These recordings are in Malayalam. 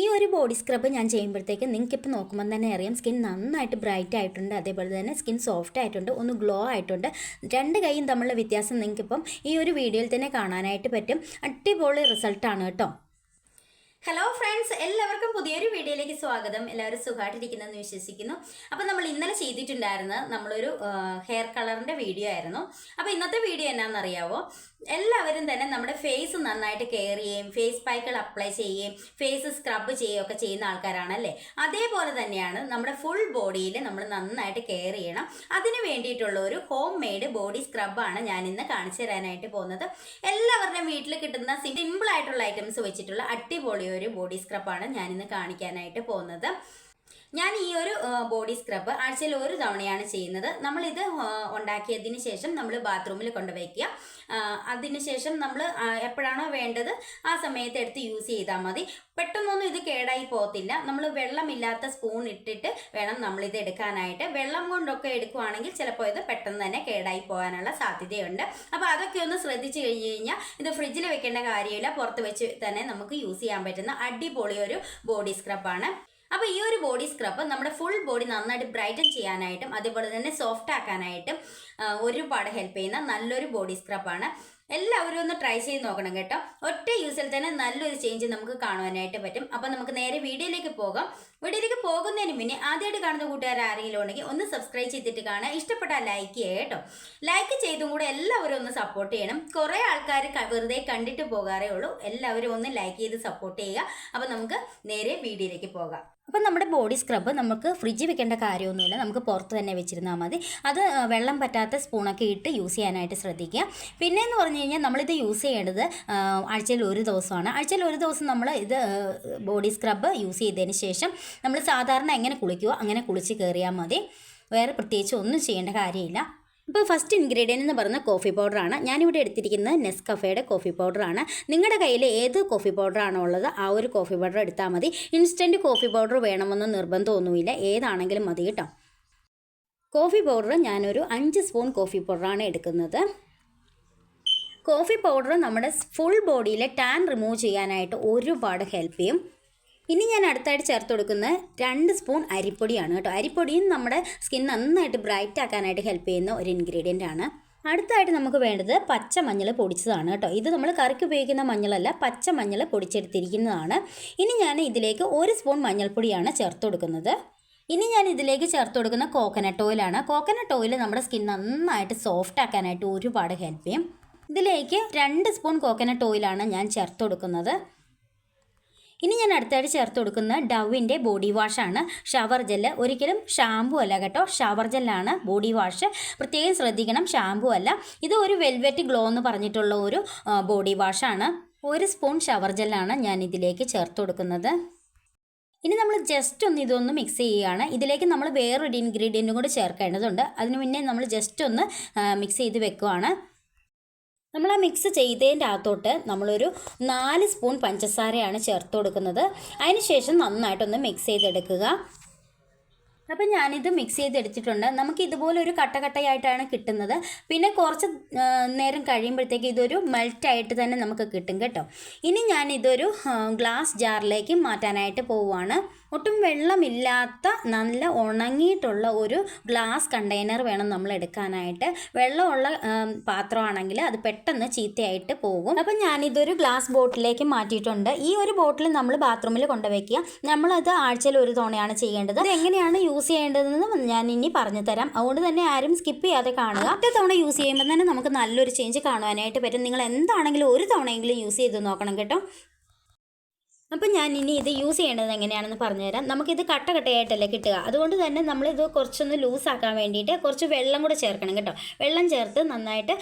ഈ ഒരു ബോഡി സ്ക്രബ് ഞാൻ ചെയ്യുമ്പോഴത്തേക്ക് നിങ്ങൾക്ക് ഇപ്പോൾ നോക്കുമ്പോൾ തന്നെ അറിയാം. സ്കിൻ നന്നായിട്ട് ബ്രൈറ്റ് ആയിട്ടുണ്ട്. അതേപോലെ തന്നെ സ്കിൻ സോഫ്റ്റ് ആയിട്ടുണ്ട്. ഒന്ന് ഗ്ലോ ആയിട്ടുണ്ട്. രണ്ട് കൈയും തമ്മിലുള്ള വ്യത്യാസം നിങ്ങൾക്കിപ്പം ഈ ഒരു വീഡിയോയിൽ തന്നെ കാണാനായിട്ട് പറ്റും. അടിപൊളി റിസൾട്ടാണ് കേട്ടോ. ഹലോ ഫ്രണ്ട്സ് എല്ലാവർക്കും പുതിയൊരു വീഡിയോയിലേക്ക് സ്വാഗതം. എല്ലാവരും സുഖമായിട്ടിരിക്കുന്നതെന്ന് വിശ്വസിക്കുന്നു. അപ്പം നമ്മൾ ഇന്നലെ ചെയ്തിട്ടുണ്ടായിരുന്ന നമ്മളൊരു ഹെയർ കളറിന്റെ വീഡിയോ ആയിരുന്നു. അപ്പോൾ ഇന്നത്തെ വീഡിയോ എന്നാണെന്നറിയാവോ എല്ലാവരും തന്നെ നമ്മുടെ ഫേസ് നന്നായിട്ട് കെയർ ചെയ്യുകയും ഫേസ് പാക്കുകൾ അപ്ലൈ ചെയ്യുകയും ഫേസ് സ്ക്രബ് ചെയ്യുകയും ഒക്കെ ചെയ്യുന്ന ആൾക്കാരാണല്ലേ? അതേപോലെ തന്നെയാണ് നമ്മുടെ ഫുൾ ബോഡിയിൽ നമ്മൾ നന്നായിട്ട് കെയർ ചെയ്യണം. അതിന് വേണ്ടിയിട്ടുള്ള ഒരു ഹോം മെയ്ഡ് ബോഡി സ്ക്രബാണ് ഞാൻ ഇന്ന് കാണിച്ചു തരാനായിട്ട് പോകുന്നത്. എല്ലാവരുടെയും വീട്ടിൽ കിട്ടുന്ന സിമ്പിൾ ആയിട്ടുള്ള ഐറ്റംസ് വെച്ചിട്ടുള്ള അടിപൊളി ഒരു ബോഡി സ്ക്രബാണ് ഞാൻ ഇന്ന് കാണിക്കാനായിട്ട് പോകുന്നത്. ഞാൻ ഈ ഒരു ബോഡി സ്ക്രബ് ആഴ്ചയിൽ ഒരു തവണയാണ് ചെയ്യുന്നത്. നമ്മളിത് ഉണ്ടാക്കിയതിന് ശേഷം നമ്മൾ ബാത്റൂമിൽ കൊണ്ടുവയ്ക്കുക. അതിനുശേഷം നമ്മൾ എപ്പോഴാണോ വേണ്ടത് ആ സമയത്ത് എടുത്ത് യൂസ് ചെയ്താൽ മതി. പെട്ടെന്നൊന്നും ഇത് കേടായി പോകത്തില്ല. നമ്മൾ വെള്ളമില്ലാത്ത സ്പൂൺ ഇട്ടിട്ട് വേണം നമ്മളിത് എടുക്കാനായിട്ട്. വെള്ളം കൊണ്ടൊക്കെ എടുക്കുവാണെങ്കിൽ ചിലപ്പോൾ ഇത് പെട്ടെന്ന് തന്നെ കേടായി പോകാനുള്ള സാധ്യതയുണ്ട്. അപ്പോൾ അതൊക്കെ ഒന്ന് ശ്രദ്ധിച്ചു കഴിഞ്ഞ് കഴിഞ്ഞാൽ ഇത് ഫ്രിഡ്ജിൽ വെക്കേണ്ട കാര്യമില്ല. പുറത്ത് വെച്ച് തന്നെ നമുക്ക് യൂസ് ചെയ്യാൻ പറ്റുന്ന അടിപൊളി ഒരു ബോഡി സ്ക്രബാണ് അപ്പോൾ ഈ ഒരു ബോഡി സ്ക്രബ് നമ്മുടെ ഫുൾ ബോഡി നന്നായിട്ട് ബ്രൈറ്റൻ ചെയ്യാനായിട്ടും അതേപോലെ തന്നെ സോഫ്റ്റ് ആക്കാനായിട്ടും ഒരുപാട് ഹെൽപ്പ് ചെയ്യുന്ന നല്ലൊരു ബോഡി സ്ക്രബാണ് എല്ലാവരും ഒന്ന് ട്രൈ ചെയ്ത് നോക്കണം കേട്ടോ. ഒറ്റ യൂസിൽ തന്നെ നല്ലൊരു ചേഞ്ച് നമുക്ക് കാണുവാനായിട്ട് പറ്റും. അപ്പോൾ നമുക്ക് നേരെ വീഡിയോയിലേക്ക് പോകാം. വീഡിയോയിലേക്ക് പോകുന്നതിന് മുന്നേ ആദ്യമായിട്ട് കാണുന്ന കൂട്ടുകാർ ആരെങ്കിലും ഉണ്ടെങ്കിൽ ഒന്ന് സബ്സ്ക്രൈബ് ചെയ്തിട്ട് കാണുക. ഇഷ്ടപ്പെട്ടാൽ ലൈക്ക് ചെയ്യുക കേട്ടോ. ലൈക്ക് ചെയ്തും കൂടെ എല്ലാവരും ഒന്ന് സപ്പോർട്ട് ചെയ്യണം. കുറേ ആൾക്കാർ വെറുതെ കണ്ടിട്ട് പോകാറേ ഉള്ളൂ. എല്ലാവരും ഒന്ന് ലൈക്ക് ചെയ്ത് സപ്പോർട്ട് ചെയ്യുക. അപ്പോൾ നമുക്ക് നേരെ വീഡിയോയിലേക്ക് പോകാം. അപ്പം നമ്മുടെ ബോഡി സ്ക്രബ് നമുക്ക് ഫ്രിഡ്ജിൽ വെക്കേണ്ട കാര്യമൊന്നുമില്ല. നമുക്ക് പുറത്ത് തന്നെ വെച്ചിരുന്നാൽ മതി. അത് വെള്ളം പറ്റാത്ത സ്പൂണൊക്കെ ഇട്ട് യൂസ് ചെയ്യാനായിട്ട് ശ്രദ്ധിക്കുക. പിന്നെ എന്ന് പറഞ്ഞു കഴിഞ്ഞാൽ നമ്മളിത് യൂസ് ചെയ്യേണ്ടത് ആഴ്ചയിൽ ഒരു ദിവസമാണ്. ആഴ്ചയിൽ ഒരു ദിവസം നമ്മൾ ഇത് ബോഡി സ്ക്രബ് യൂസ് ചെയ്തതിന് ശേഷം നമ്മൾ സാധാരണ എങ്ങനെ കുളിക്കുമോ അങ്ങനെ കുളിച്ച് കയറിയാൽ മതി. വേറെ പ്രത്യേകിച്ച് ഒന്നും ചെയ്യേണ്ട കാര്യമില്ല. ഇപ്പോൾ ഫസ്റ്റ് ഇൻഗ്രീഡിയന്റ് എന്ന് പറയുന്ന കോഫി പൗഡറാണ് ഞാനിവിടെ എടുത്തിരിക്കുന്നത് നെസ്കഫയുടെ കോഫി പൗഡറാണ് നിങ്ങളുടെ കയ്യിൽ ഏത് കോഫി പൗഡറാണോ ഉള്ളത് ആ ഒരു കോഫി പൗഡർ എടുത്താൽ മതി. ഇൻസ്റ്റന്റ് കോഫി പൗഡർ വേണമെന്ന് നിർബന്ധമൊന്നുമില്ല. ഏതാണെങ്കിലും മതി കേട്ടോ. കോഫി പൗഡർ ഞാനൊരു അഞ്ച് സ്പൂൺ കോഫി പൗഡറാണ് എടുക്കുന്നത്. കോഫി പൗഡർ നമ്മുടെ ഫുൾ ബോഡിയിലെ ടാൻ റിമൂവ് ചെയ്യാനായിട്ട് ഒരുപാട് ഹെൽപ്പ് ചെയ്യും. ഇനി ഞാൻ അടുത്തായിട്ട് ചേർത്ത് കൊടുക്കുന്ന രണ്ട് സ്പൂൺ അരിപ്പൊടിയാണ് കേട്ടോ. അരിപ്പൊടിയും നമ്മുടെ സ്കിൻ നന്നായിട്ട് ബ്രൈറ്റ് ആക്കാനായിട്ട് ഹെൽപ്പ് ചെയ്യുന്ന ഒരു ഇൻഗ്രീഡിയന്റ് ആണ്. അടുത്തായിട്ട് നമുക്ക് വേണ്ടത് പച്ച മഞ്ഞൾ പൊടിച്ചതാണ് കേട്ടോ. ഇത് നമ്മൾ കറിക്ക് ഉപയോഗിക്കുന്ന മഞ്ഞളല്ല പച്ച മഞ്ഞൾ പൊടിച്ചെടുത്തിരിക്കുന്നതാണ്. ഇനി ഞാൻ ഇതിലേക്ക് ഒരു സ്പൂൺ മഞ്ഞൾപ്പൊടിയാണ് ചേർത്ത് കൊടുക്കുന്നത്. ഇനി ഞാൻ ഇതിലേക്ക് ചേർത്ത് കൊടുക്കുന്ന കോക്കനട്ട് ഓയിലാണ് കോക്കനട്ട് ഓയിൽ നമ്മുടെ സ്കിൻ നന്നായിട്ട് സോഫ്റ്റ് ആക്കാനായിട്ട് ഒരുപാട് ഹെൽപ്പ് ചെയ്യും. ഇതിലേക്ക് രണ്ട് സ്പൂൺ കോക്കനട്ട് ഓയിലാണ് ഞാൻ ചേർത്ത് കൊടുക്കുന്നത്. ഇനി ഞാൻ അടുത്തായിട്ട് ചേർത്ത് കൊടുക്കുന്ന ഡവിന്റെ ബോഡി വാഷാണ്. Shower gel. ഒരിക്കലും ഷാമ്പു അല്ല കേട്ടോ. ഷവർ ജെല്ലാണ് ബോഡി വാഷ്. പ്രത്യേകം ശ്രദ്ധിക്കണം ഷാമ്പു അല്ല. ഇത് ഒരു വെൽവെറ്റ് ഗ്ലോ എന്ന് പറഞ്ഞിട്ടുള്ള ഒരു ബോഡി വാഷാണ്. ഒരു സ്പൂൺ ഷവർ ജെല്ലാണ് ഞാൻ ഇതിലേക്ക് ചേർത്ത് കൊടുക്കുന്നത്. ഇനി നമ്മൾ ജസ്റ്റ് ഒന്ന് ഇതൊന്ന് മിക്സ് ചെയ്യുകയാണ്. ഇതിലേക്ക് നമ്മൾ വേറൊരു ഇൻഗ്രീഡിയന്റും കൂടി ചേർക്കേണ്ടതുണ്ട്. അതിന് മുന്നേ നമ്മൾ ജസ്റ്റ് ഒന്ന് മിക്സ് ചെയ്ത് വെക്കുവാണ്. നമ്മൾ ആ മിക്സ് ചെയ്തതിന്റെ അകത്തോട്ട് നമ്മളൊരു നാല് സ്പൂൺ പഞ്ചസാരയാണ് ചേർത്ത് കൊടുക്കുന്നത്. അതിനുശേഷം നന്നായിട്ടൊന്ന് മിക്സ് ചെയ്തെടുക്കുക. അപ്പം ഞാനിത് മിക്സ് ചെയ്തെടുത്തിട്ടുണ്ട്. നമുക്ക് ഇതുപോലെ ഒരു കട്ട കട്ടയായിട്ടാണ് കിട്ടുന്നത്. പിന്നെ കുറച്ച് നേരം കഴിയുമ്പോഴത്തേക്ക് ഇതൊരു മെൽറ്റായിട്ട് തന്നെ നമുക്ക് കിട്ടും കേട്ടോ. ഇനി ഞാൻ ഇതൊരു ഗ്ലാസ് ജാറിലേക്ക് മാറ്റാനായിട്ട് പോവുകയാണ്. ഒട്ടും വെള്ളമില്ലാത്ത നല്ല ഉണങ്ങിയിട്ടുള്ള ഒരു ഗ്ലാസ് കണ്ടെയ്നർ വേണം നമ്മൾ എടുക്കാനായിട്ട്. വെള്ളമുള്ള പാത്രമാണെങ്കിൽ അത് പെട്ടെന്ന് ചീത്തയായിട്ട് പോകും. അപ്പം ഞാനിതൊരു ഗ്ലാസ് ബോട്ടിലേക്ക് മാറ്റിയിട്ടുണ്ട്. ഈ ഒരു ബോട്ടിൽ നമ്മൾ ബാത്റൂമിൽ കൊണ്ടുവയ്ക്കുക. നമ്മളത് ആഴ്ചയിൽ ഒരു തവണയാണ് ചെയ്യേണ്ടത്. അത് എങ്ങനെയാണ് യൂസ് ചെയ്യേണ്ടതെന്ന് ഞാൻ ഇനി പറഞ്ഞു തരാം. അതുകൊണ്ട് തന്നെ ആരും സ്കിപ്പ് ചെയ്യാതെ കാണുക. ഒറ്റ തവണ യൂസ് ചെയ്യുമ്പോൾ തന്നെ നമുക്ക് നല്ലൊരു ചേഞ്ച് കാണുവാനായിട്ട് പറ്റും. നിങ്ങൾ എന്താണെങ്കിലും ഒരു തവണയെങ്കിലും യൂസ് ചെയ്ത് നോക്കണം കേട്ടോ. അപ്പം ഞാൻ ഇനി ഇത് യൂസ് ചെയ്യേണ്ടത് എങ്ങനെയാണെന്ന് പറഞ്ഞുതരാം. നമുക്കിത് കട്ട കട്ടയായിട്ടല്ലേ കിട്ടുക. അതുകൊണ്ട് തന്നെ നമ്മളിത് കുറച്ചൊന്ന് ലൂസാക്കാൻ വേണ്ടിയിട്ട് കുറച്ച് വെള്ളം കൂടെ ചേർക്കണം കേട്ടോ. വെള്ളം ചേർത്ത് നന്നായിട്ട്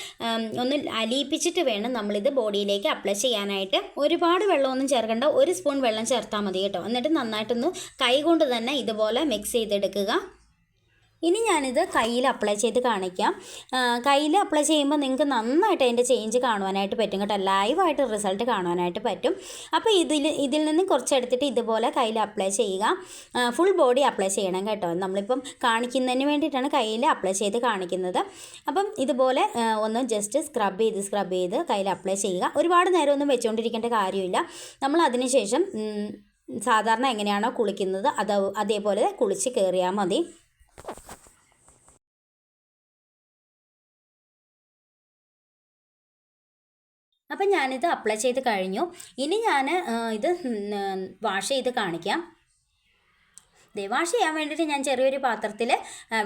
ഒന്ന് അലിയിപ്പിച്ചിട്ട് വേണം നമ്മളിത് ബോഡിയിലേക്ക് അപ്ലൈ ചെയ്യാനായിട്ട്. ഒരുപാട് വെള്ളമൊന്നും ചേർക്കേണ്ട. ഒരു സ്പൂൺ വെള്ളം ചേർത്താൽ മതി കേട്ടോ. എന്നിട്ട് നന്നായിട്ടൊന്ന് കൈ കൊണ്ട് തന്നെ ഇതുപോലെ മിക്സ് ചെയ്തെടുക്കുക. ഇനി ഞാനിത് കയ്യിൽ അപ്ലൈ ചെയ്ത് കാണിക്കാം. കയ്യിൽ അപ്ലൈ ചെയ്യുമ്പോൾ നിങ്ങൾക്ക് നന്നായിട്ട് അതിന്റെ ചേഞ്ച് കാണുവാനായിട്ട് പറ്റും കേട്ടോ. ലൈവായിട്ട് റിസൾട്ട് കാണുവാനായിട്ട് പറ്റും. അപ്പോൾ ഇതിൽ ഇതിൽ നിന്ന് കുറച്ചെടുത്തിട്ട് ഇതുപോലെ കയ്യിൽ അപ്ലൈ ചെയ്യുക. ഫുൾ ബോഡി അപ്ലൈ ചെയ്യണം കേട്ടോ. നമ്മളിപ്പം കാണിക്കുന്നതിന് വേണ്ടിയിട്ടാണ് കയ്യിൽ അപ്ലൈ ചെയ്ത് കാണിക്കുന്നത്. അപ്പം ഇതുപോലെ ഒന്ന് ജസ്റ്റ് സ്ക്രബ് ചെയ്ത് സ്ക്രബ് ചെയ്ത് കയ്യിൽ അപ്ലൈ ചെയ്യുക. ഒരുപാട് നേരം ഒന്നും വെച്ചുകൊണ്ടിരിക്കേണ്ട കാര്യമില്ല. നമ്മൾ അതിനുശേഷം സാധാരണ എങ്ങനെയാണോ കുളിക്കുന്നത് അത് അതേപോലെ കുളിച്ച് കയറിയാൽ മതി. അപ്പം ഞാനിത് അപ്ലൈ ചെയ്ത് കഴിഞ്ഞു. ഇനി ഞാൻ ഇത് വാഷ് ചെയ്ത് കാണിക്കാം. വാഷ് ചെയ്യാൻ വേണ്ടിയിട്ട് ഞാൻ ചെറിയൊരു പാത്രത്തിൽ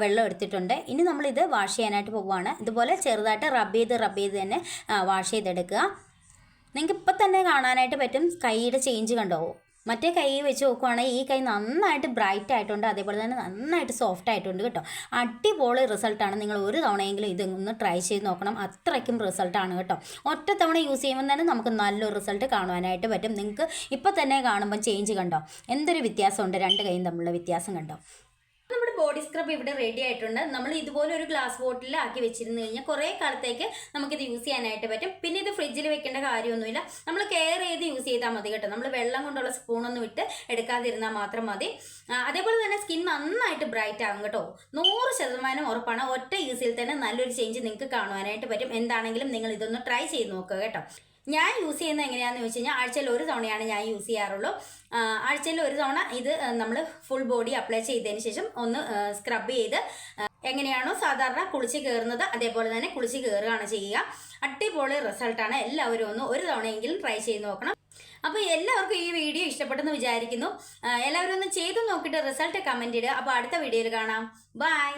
വെള്ളം എടുത്തിട്ടുണ്ട്. ഇനി നമ്മളിത് വാഷ് ചെയ്യാനായിട്ട് പോവുകയാണ് ഇതുപോലെ ചെറുതായിട്ട് റബ്ബ് ചെയ്ത് റബ്ബ് ചെയ്ത് തന്നെ വാഷ് ചെയ്തെടുക്കുക. നിങ്ങൾക്ക് ഇപ്പം തന്നെ കാണാനായിട്ട് പറ്റും. കൈയുടെ ചേഞ്ച് കണ്ടോ? മറ്റേ കൈ വെച്ച് നോക്കുവാണെങ്കിൽ ഈ കൈ നന്നായിട്ട് ബ്രൈറ്റ് ആയിട്ടുണ്ട്. അതേപോലെ തന്നെ നന്നായിട്ട് സോഫ്റ്റ് ആയിട്ടുണ്ട് കേട്ടോ. അടിപൊളി റിസൾട്ടാണ് നിങ്ങൾ ഒരു തവണയെങ്കിലും ഇതൊന്ന് ട്രൈ ചെയ്ത് നോക്കണം. അത്രയ്ക്കും റിസൾട്ടാണ് കേട്ടോ. ഒറ്റ തവണ യൂസ് ചെയ്യുമ്പോൾ തന്നെ നമുക്ക് നല്ലൊരു റിസൾട്ട് കാണുവാനായിട്ട് പറ്റും. നിങ്ങൾക്ക് ഇപ്പം തന്നെ കാണുമ്പോൾ ചേഞ്ച് കണ്ടോ? എന്തൊരു വ്യത്യാസമുണ്ട്? രണ്ട് കൈയും തമ്മിലുള്ള വ്യത്യാസം കണ്ടോ? ബോഡി സ്ക്രബ് ഇവിടെ റെഡി ആയിട്ടുണ്ട്. നമ്മൾ ഇതുപോലെ ഒരു ഗ്ലാസ് ബോട്ടിൽ ആക്കി വെച്ചിരുന്നു കഴിഞ്ഞാൽ കുറേ കാലത്തേക്ക് നമുക്കിത് യൂസ് ചെയ്യാനായിട്ട് പറ്റും. പിന്നെ ഇത് ഫ്രിഡ്ജിൽ വെക്കേണ്ട കാര്യമൊന്നുമില്ല. നമ്മൾ കെയർ ചെയ്ത് യൂസ് ചെയ്താൽ മതി കേട്ടോ. നമ്മൾ വെള്ളം കൊണ്ടുള്ള സ്പൂണൊന്നും ഇട്ട് എടുക്കാതിരുന്നാൽ മാത്രം മതി. അതേപോലെ തന്നെ സ്കിൻ നന്നായിട്ട് ബ്രൈറ്റ് ആകും കേട്ടോ. നൂറ് ശതമാനം ഉറപ്പാണ്. ഒറ്റ യൂസിൽ തന്നെ നല്ലൊരു ചേഞ്ച് നിങ്ങൾക്ക് കാണുവാനായിട്ട് പറ്റും. എന്താണെങ്കിലും നിങ്ങൾ ഇതൊന്ന് ട്രൈ ചെയ്ത് നോക്കുക കേട്ടോ. ഞാൻ യൂസ് ചെയ്യുന്നത് എങ്ങനെയാണെന്ന് വെച്ച് കഴിഞ്ഞാൽ ആഴ്ചയിൽ ഒരു തവണയാണ് ഞാൻ യൂസ് ചെയ്യാറുള്ളൂ. ആഴ്ചയിൽ ഒരു തവണ ഇത് നമ്മൾ ഫുൾ ബോഡി അപ്ലൈ ചെയ്തതിന് ശേഷം ഒന്ന് സ്ക്രബ് ചെയ്ത് എങ്ങനെയാണോ സാധാരണ കുളിച്ച് കയറുന്നത് അതേപോലെ തന്നെ കുളിച്ച് കയറുകയാണ് ചെയ്യുക. അടിപൊളി റിസൾട്ടാണ് എല്ലാവരും ഒന്ന് ഒരു തവണയെങ്കിലും ട്രൈ ചെയ്ത് നോക്കണം. അപ്പോൾ എല്ലാവർക്കും ഈ വീഡിയോ ഇഷ്ടപ്പെട്ടെന്ന് വിചാരിക്കുന്നു. എല്ലാവരും ഒന്ന് ചെയ്ത് നോക്കിയിട്ട് റിസൾട്ട് കമന്റ് ഇടുക. അപ്പോൾ അടുത്ത വീഡിയോയിൽ കാണാം. ബൈ